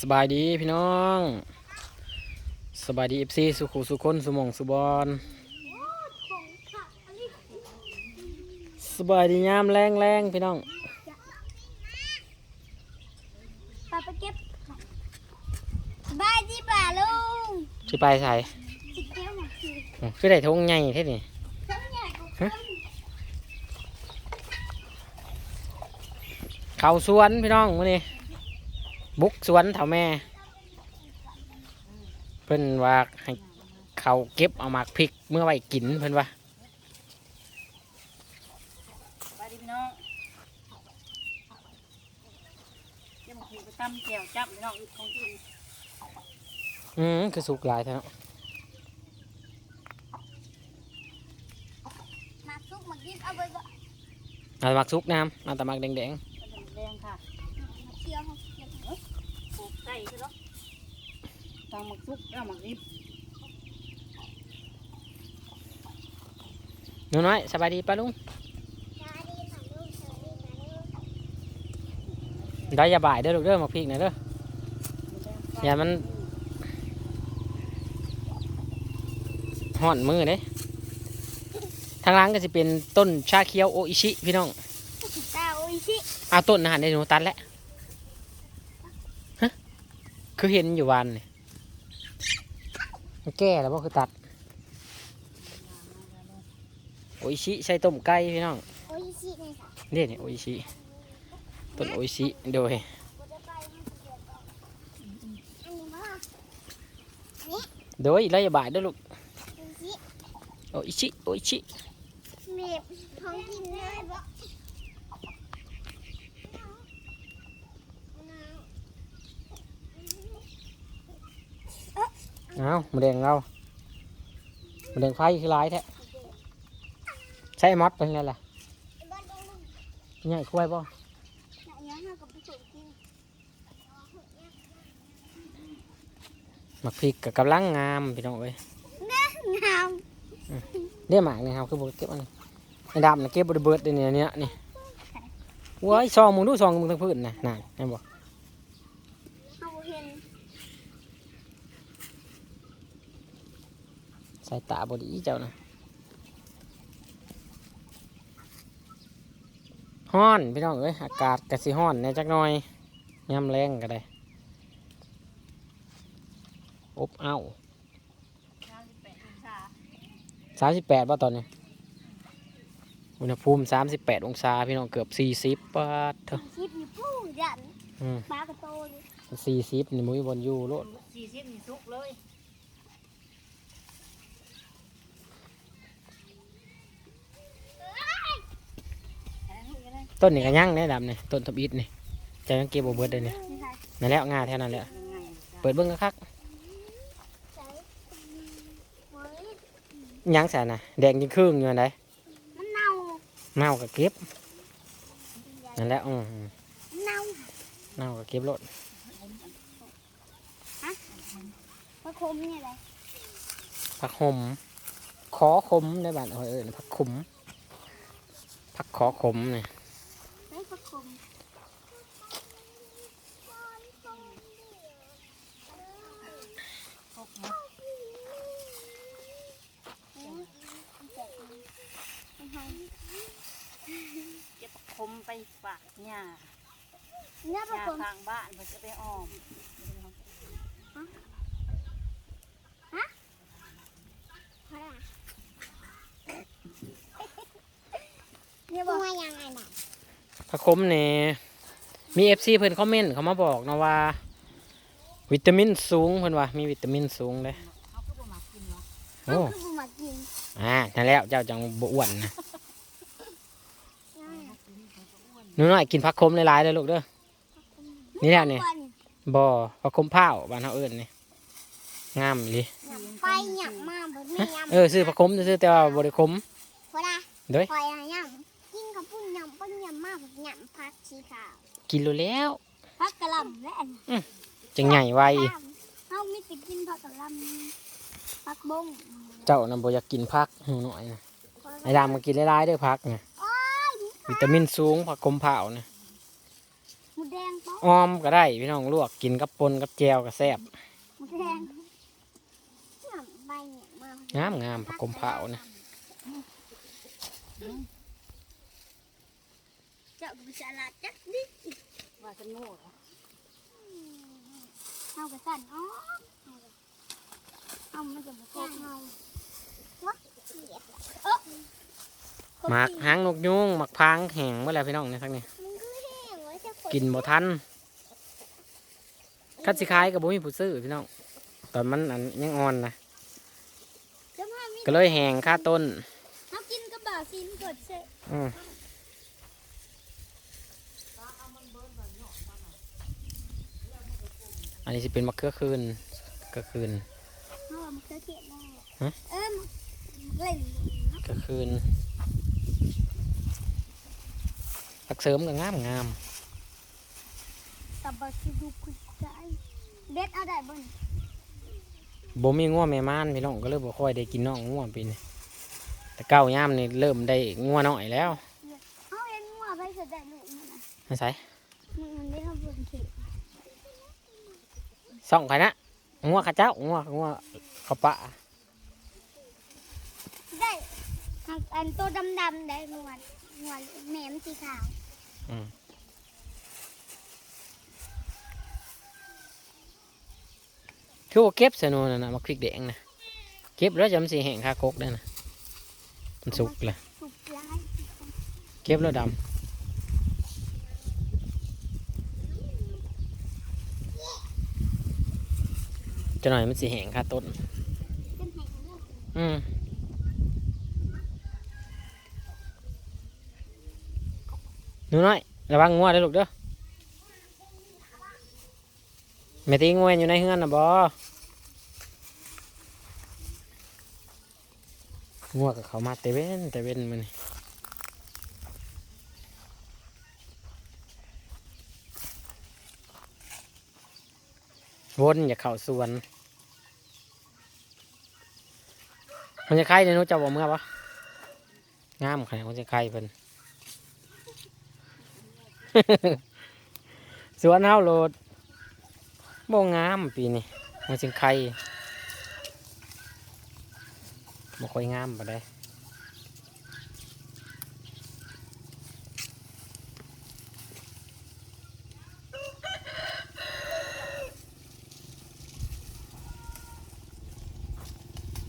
สบายดีพี่น้อง สบายดีเอฟซีสุขุสุคนสุหมองสุบอนสบายดียามแรงแรงๆพี่น้องปาไปเก็บสบายดีป่าลุงที่ไปใส่สิเกี้ยวหนักสิอืมคือได้ทงใหญ่เท่นี่ทั้งใหญ่กว่าคนเขาสวนพี่น้องมื้อนี้ บุกสวนเถาแม่ เพิ่นว่าให้เขาเก็บเอาหมากพริกเมื่อไว้กินเพิ่นว่าไปดิพี่น้องเดี๋ยวมาคุยไปตั้มแก้วจับพี่น้องอีกของกินอืมคือสุกหลายแท้เนาะมาซุกมากินเอาไปบ่เอาหมากสุกน้ำเอาแต่หมากแดงกระดูกแดงค่ะ มาเคี่ยวเขาเคี่ยวเอ้ย ปลู กไก่ใช่ไหมตองหมักซุกแล้วหมักดิบๆหนูน้อยสบายดีป้าลุงสวัสดีค่ะลุงสวัสดีค่ะลุงได้อยาบ่ายเด้อลูกเด้อหมากพริกนะเด้ออย่ามันห่อนมือเด้ทางหล่างก็จะเป็นต้นชาเขียวโออิชิพี่น้องตาโออิชิเอาต้นอาหารในหนูตัดแล้วฮะ คือเห็นอยู่วันนี่มันแก่แล้วบ่คือตัด โออิชิใส่ต้มไก่พี่น้องโออิชิเลยค่ะนี่นี่โออิชิต้นโออิชิโดยกูจะไปมันจะเดือดก่อนอันนี้มาโดยระยะบ่ายเด้อลูกโออิชิโออิชิโออิชิเมียบของกินเลยบ่ เอามาแดงเรามาแดงไฟคือร้ายแท้ใช่มอดเป็นไงล่ะใหญ่คุ้ยป่ะน่ะยังเอากับไปส่งกินหมักพริกกับกำลังงามพี่น้องเอ้ยงามเรียหมากนี่ครับคือบุเก็บอันนี้ไอ้ดำนะเก็บบริเบิดเดี๋ยวนี้เนี่ยนี่ว้ายซองมึงดูซองมึงทั้งพื้นนะน่ะแม่บอก เอาเห็น สายตาบดีเจ้านะฮ้อนพี่น้องเอ้ยอากาศกะสิฮ้อนแหน่จักหน่อยยามแรงก็ได้อบอ้าวน้ำสิบแปดองศาสามสิบแปดป่ะตอนนี้ อุณหภูมิสามสิบแปดองศาพี่น้องเกือบสี่สิบปาทเถอะชิปอยู่ปู้ยันอืมปลากระโตเลยสี่สิบนี่มุ้ยบนอยู่โลดสี่สิบนี่ซุกเลยอันนั้นก็ได้ ต้นนี่ก็ยั่งเนี่ดำนี่ต้นทบอิดนี่จะยังเก็บบ่เบิดเลยเนี่ยนั่นแหล้วงาแท่นั้นแหละยังไงจ้ะเปิดเบิ้งคักยๆยังแสนนะแดงยิ่งครึ่งอยู่อันใดมันเน่าเน่าก็เก็บนั่นแหละอืมเน่าเน่าก็เก็บโลดมะคมเนี่ยอะไรผักหมขอขมในบ้านเออผักขมผักขอขมเนี่ย มะคมพกเนาะมันหอมเก็บคมไปฝากหญ้าเนี่ยหมะญ้าคมทางบ้านเพื่อจะไปอ้อม เนี่ยบอกว่ายังไงนะ ผักขมเนี่ยมีเอฟซีเพิ่นคอมเมนต์เขามาบอกนะว่า วิตามินสูงเพิ่นว่ามีวิตามินสูงเลยเขาก็บ่มากินเนาะโอ้คือบุมากินอ่านั่นแล้วเจ้าจังบอ้วนนะหนูน้อยกินผักขมหลายๆเลยลูกเด้อ นี่แหละนี่ บ่อผักขมเผาวบ้านเฮาเอิ้นนี่งามอีหลิไปหยับมาบนนี่ยเออซื้อผักขมซื้อๆแต่ว่าบ่ได้ขมำพอละเด้ยคอยหยับกินข้าว ปุ้นหยับปุ้นหยับมากหยับผักชีขาวกินรู้แล้วผักกะหล่ำและอันจังใหญ่ไวเขาไม่ติกินผักกะหล่ำผักบงเจ้าน่ะบ่อยากกินผักหนูน้อยนะไอ้ดำมากินหลายๆเด้อผักน่ะวิตามินสูงผักขมเผาน่ะหมูแดงป๊ออมก็ได้พี่น้องลวกกินกับปนกับแจวก็แซ่บหมูแดงน้ำใบเนี่ยมางามงามผักกมเผานะ จ้ากุศลาจักดิว่าฉันโง่เหรอเอากระสันอ๋อเอามันจะมาโกงเอาวะเออหมากหางนกยุงหมักพางแห้งเมื่อไรพี่น้องเนี่ยทักนี่มันก็แห้งไว้จะฝกินบ่ทันคัดสิขายกับบ่มีผู้ซื้อพี่น้องตอนมันอันยังอ่อนนะจะมามีก็เลยแห้งค่าต้นเขากินกระบ่าวซีนกดเสร็จ อืมอันนี้สิเป็นมะเขือคืนก็คืนเขาเอามาเคยเขียนได้ฮะเออมันเล่นก็คืนผักเสริมก็งามงามตะบะชิดูคุยใจเด็ดเอาได้บ่นบ่มีงัวแม่ม่านพี่น้องก็เลยบ่ค่อยได้กินน้องงัวปีนี้แต่เก้ายามนี่เริ่มได้งัวน้อยแล้วเขาเห็นงัวไปเสร็จได้ลูกมันนะไม่ใช่ มันมันได้เขาบนเขียน ส่องใครนะงัวข้าเจ้างัวงัวข้าวปะได้อันตัวดำๆได้งัวงัวแหมมสีขาวคือว่าเก็บใส่โนนน่ะนะมาคลิกแดงนะเก็บแล้วจะมันสีแห้งคากกได้นะมันสุกเลยสุกร้ายเก็บแล้วดำ จะหน่อยมันสีแหงค่าต้นเป็นแห่งเรื่องอืมหนูน้อยระวังงัวเด้ลูกเด้อแม่ตีงัวอยู่ในเฮือนนะบองัวกับเขามาเตเว้นเตเว้นมันวนอย่าเข้าสวน มันจะไข่ในนู้นจะบอกเมื่อปะงามขนาดมันจะไข่เป็นสวนเฮาโหลดบ่งามปีนี้มันจะไข่บ่ค่อยงามปะได้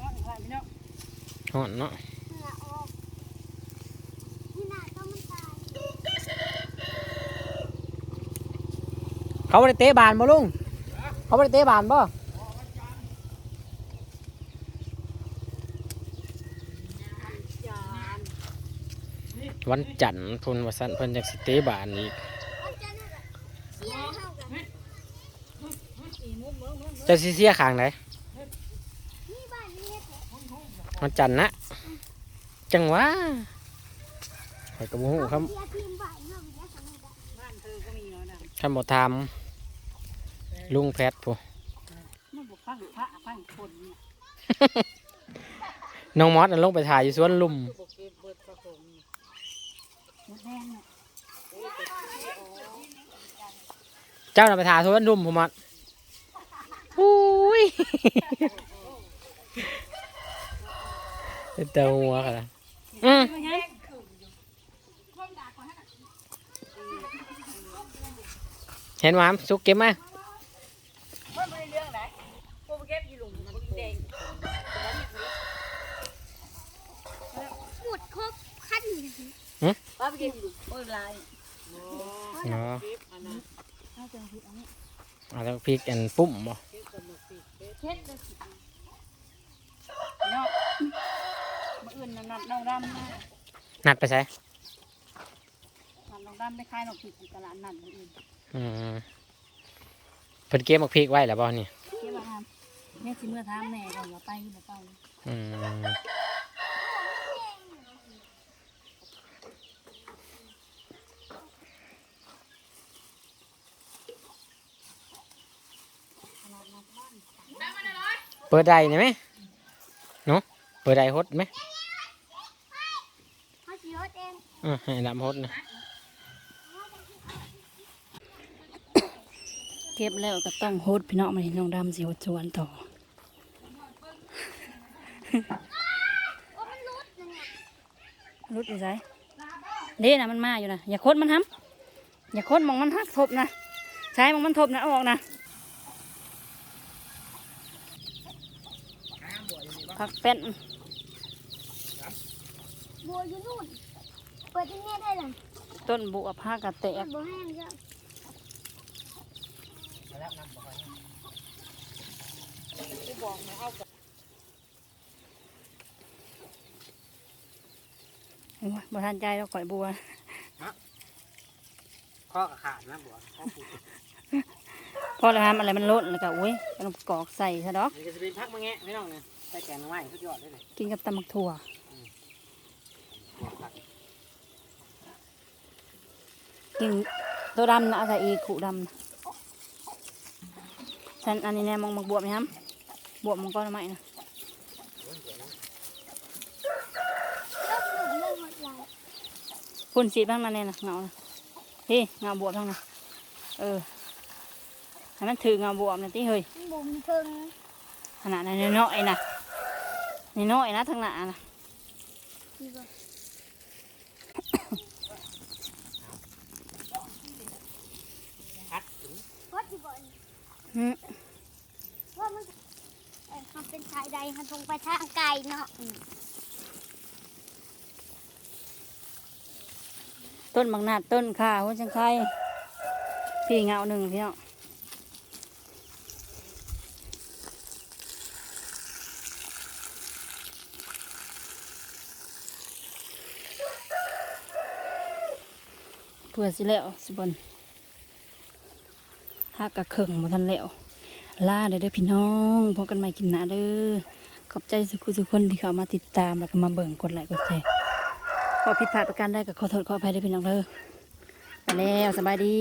น้องผ่านพี่น้อง ห่อนเนาะเหงื่อออกที่หน้าต้องมันตายเขาไม่ได้เตะบานบ่ลุง เขาไม่ได้เตะบานบ่จานวันจันทร์เพุ่นว่าสันเพิ่นจากสิเตะบานอีกมันจะนั่นแหละเสียงเท่ากันอีมุ้งเมืองเมืองเจะสิเสียข้างไหนนี่บ้านนี้แหละ วันจันทร์นะ จังหวะข่อยกระบูครับเสียทีมบ้านเนาะเสียสมุทรอะบ้านเธอก็มีเนาะนะคำบอกทำลุงแพทย์ผู้มันบอกฟังพระฟังคนเนี่ยน้องมอสน่ะลงไปถ่ายอยู่สวนลุมบอกเก็บเบิดผสมมดแดงเนี่ยเจ้าน่ะไปถ่ายสวนลุมผมมอสอุ้ย เตาหัวกันละอืมเห็นหวามสุกเก็บมามันไม่ได้เรื่องไหนพวกเก็บอยู่หลุมมันแดงพูดครบขั้นเลยป้าไปเก็บอยู่หลุมโอ้ยลายเนาะน่าจะผิดอันนี้เอาแล้วพริกอันปุ้มบ่เช็ดเลยสิเนาะมา อื่นน้ำน้ำน้องดำนะนัดไปใส่น้องดำไปขายน้องผิดตลาดนั่นมาอื่นอืมเพิ่นเก็บมาพริกไว้แล้วบ่นี่เก็บมาทำเนี่ยสิเมื่อทำแม่ก่อนว่าไปหรือเปล่าอืมเปิดได้ไหมเนาะเปิดได้ฮดไหมเขาสิรถเองอือให้ดำฮดนะเก็บแล้วก็ต้องโฮดพี่น้องมาให้น้องดำสิโฮดสวนต่อรุดอยู่ไสเด้นะมันมาอยู่นะอย่าโคดมันทำอย่าโคดมองมันหักทบนะใช้มองมันทบนะออกนะผักเป็นบัวอยู่นู่น เปิดที่นี่ได้เลยต้นบัวผ้ากระแตกบัวแห้งจ้ะโอ้ยบ่ทันใจเราข่อยบัวข้อกับขาดนะบัวข้อปูพอแล้วทำอะไรมันลดแล้วก็อุ้ยเอาลงกรอกใส่ซะดอกนี่ก็จะเป็นพักมาแงะไม่ต้องเนี่ยใส่แกงหน่อไม้สุดยอดเลยเลยกินกับตำมักถั่ว บัวผัก กินตัวดำนะเอาใส่อีกขู่ดำนะฉันอันนี้แน่มองมักบวบไหมครับบวบมังก้อนไม้น ว่ามันเออมันเป็นชายใดมันทงไปทางไกลเนาะต้นบางนาดต้นข่าหัวจังไคพี่เงาหนึ่งพี่เนาะเพื่อสิแล้วสิบน ถ้ากระเข่งมาทันแล้วล่าเด้อเด้พี่น้องพบกันใหม่กินนาเด้อขอบใจสุขุสุขคนที่เข้ามาติดตามแล้วก็มาเบิ่งกดไลค์กดแชร์พอผิดพลาดประการได้ก็ขอโทษขออภัยด้วยพี่น้องเด้อไปแล้วสบายดี